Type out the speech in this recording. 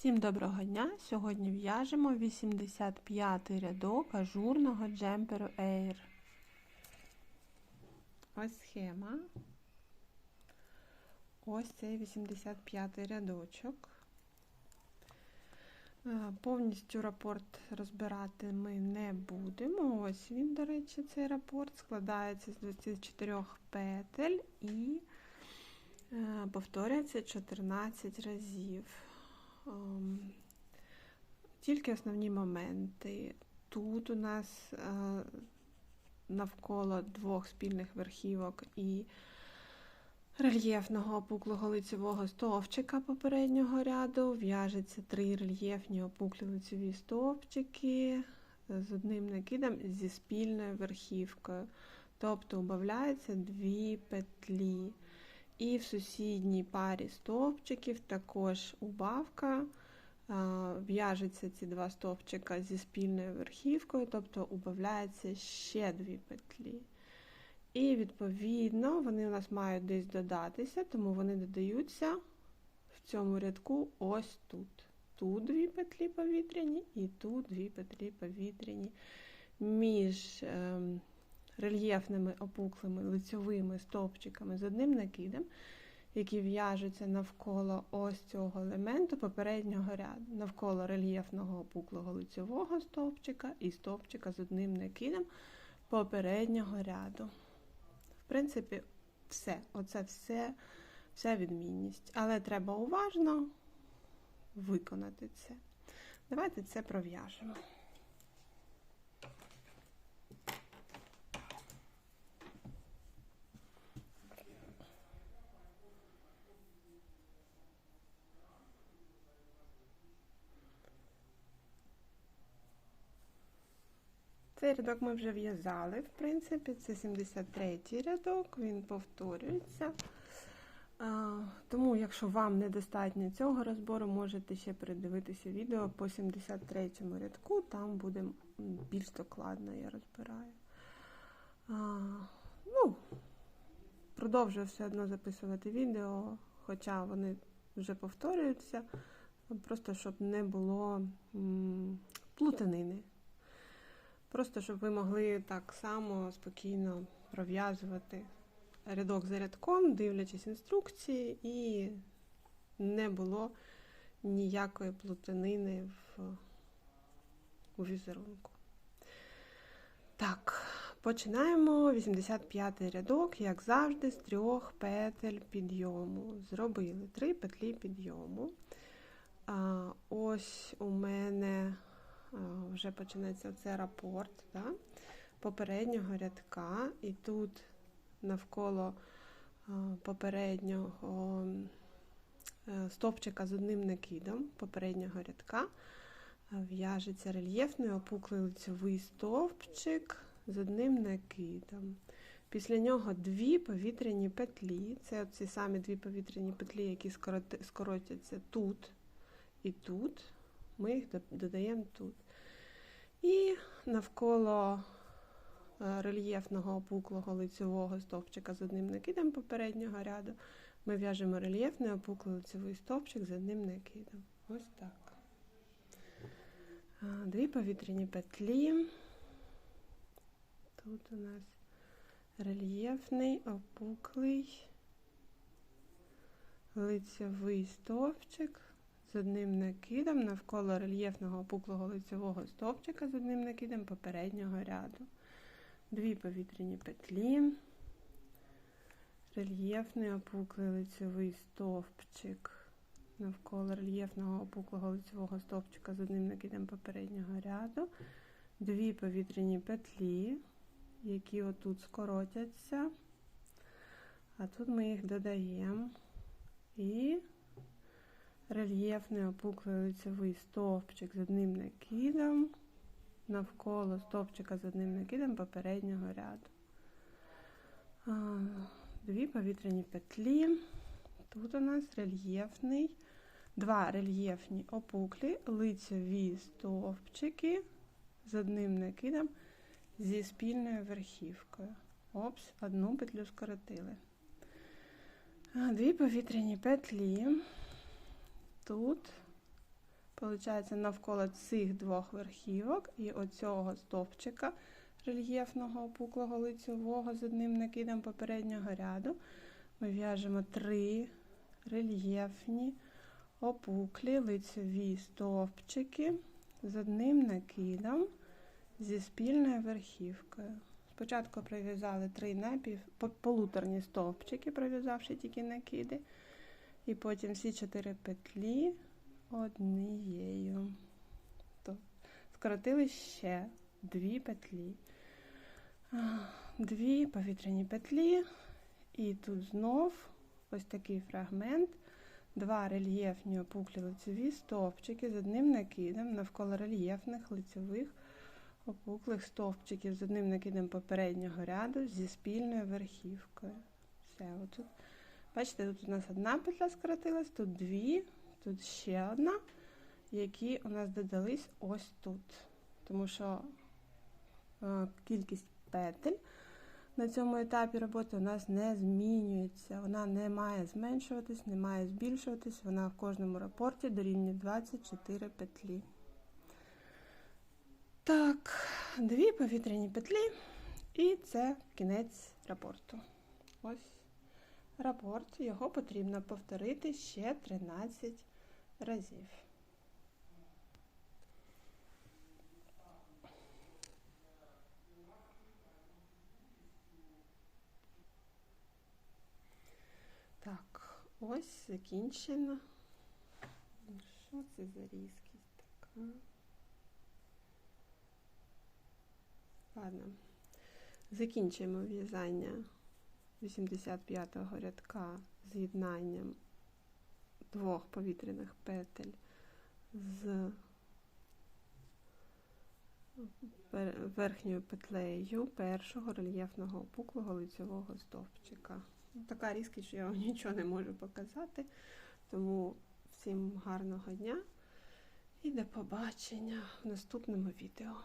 Всім доброго дня! Сьогодні в'яжемо 85 рядок ажурного джемперу Air. Ось схема. Ось цей 85 рядочок. Повністю рапорт розбирати ми не будемо. Ось він, до речі, цей рапорт складається з 24 петель і е, повторюється 14 разів. Ем, тільки основні моменти. Тут у нас е, навколо двох спільних верхівок і рельєфного опуклого лицевого стовпчика попереднього ряду в'яжеться три рельєфні опуклі лицеві стовпчики з одним накидом зі спільною верхівкою. Тобто убавляється дві петлі. І в сусідній парі стовпчиків також убавка. В'яжуться ці два стовпчика зі спільною верхівкою, тобто убавляється ще дві петлі. І, відповідно, вони у нас мають десь додатися, тому вони додаються в цьому рядку ось тут. Тут дві петлі повітряні і тут дві петлі повітряні. Між ем, рельєфними опуклими лицьовими стовпчиками з одним накидом, які в'яжуться навколо ось цього елементу попереднього ряду, навколо рельєфного опуклого лицьового стовпчика і стовпчика з одним накидом попереднього ряду. В принципі, все. Оце все, вся відмінність. Але треба уважно виконати це. Давайте це пров'яжемо. Цей рядок ми вже в'язали, в принципі, це 73-й рядок, він повторюється. Тому, якщо вам недостатньо цього розбору, можете ще передивитися відео по 73-му рядку, там буде більш докладно, я розбираю. Ну, Продовжую все одно записувати відео, хоча вони вже повторюються, просто щоб не було плутанини. Просто щоб ви могли так само спокійно пров'язувати рядок за рядком, дивлячись інструкції, і не було ніякої плутанини в, у візерунку. Так, починаємо 85 рядок, як завжди, з трьох петель підйому. Зробили три петлі підйому. Ось у мене вже починається це рапорт да, попереднього рядка, і тут навколо попереднього е, стовпчика з одним накидом попереднього рядка в'яжеться рельєфний опуклий лицьовий стовпчик з одним накидом. Після нього дві повітряні петлі. Це ці самі дві повітряні петлі, які скоротяться тут і тут. Ми їх додаємо тут. І навколо е, рельєфного опуклого лицевого стовпчика з одним накидом попереднього ряду ми в'яжемо рельєфний опуклий лицевий стовпчик з одним накидом. Ось так. Дві повітряні петлі. Тут у нас рельєфний опуклий лицевий стовпчик з одним накидом навколо рельєфного опуклого лицевого стовпчика з одним накидом попереднього ряду. Дві повітряні петлі, рельєфний опуклий лицевий стовпчик навколо рельєфного опуклого лицевого стовпчика з одним накидом попереднього ряду, дві повітряні петлі, які отут скоротяться, а тут ми їх додаємо. І рельєфний опуклий лицевий стовпчик з одним накидом, навколо стовпчика з одним накидом попереднього ряду. Дві повітряні петлі. Тут у нас рельєфний, два рельєфні опуклі, лицеві стовпчики з одним накидом зі спільною верхівкою. Опс, одну петлю скоротили. Дві повітряні петлі тут Получається, навколо цих двох верхівок і оцього стовпчика рельєфного опуклого лицьового з одним накидом попереднього ряду ми в'яжемо три рельєфні опуклі лицьові стовпчики з одним накидом зі спільною верхівкою. Спочатку пров'язали три напів по- полуторні стовпчики, пров'язавши тільки накиди, і потім всі чотири петлі однією. То скоротили ще дві петлі. Дві повітряні петлі, і тут знов ось такий фрагмент. Два рельєфні опуклі лицеві стовпчики з одним накидом навколо рельєфних лицевих опуклих стовпчиків з одним накидом попереднього ряду зі спільною верхівкою. Все, отут. Бачите, тут у нас одна петля скоротилась, тут дві, тут ще одна, які у нас додались ось тут. Тому що е, кількість петель на цьому етапі роботи у нас не змінюється. Вона не має зменшуватись, не має збільшуватись. Вона в кожному рапорті дорівнює 24 петлі. Так, дві повітряні петлі, і це кінець рапорту. Ось рапорт. Його потрібно повторити ще 13 разів. Так, ось закінчено. Що це за різкість така? Ладно. Закінчуємо в'язання 85-го рядка з'єднанням двох повітряних петель з верхньою петлею першого рельєфного опуклого лицевого стовпчика. Ну, Така різкість, що я вам нічого не можу показати. Тому всім гарного дня і до побачення в наступному відео.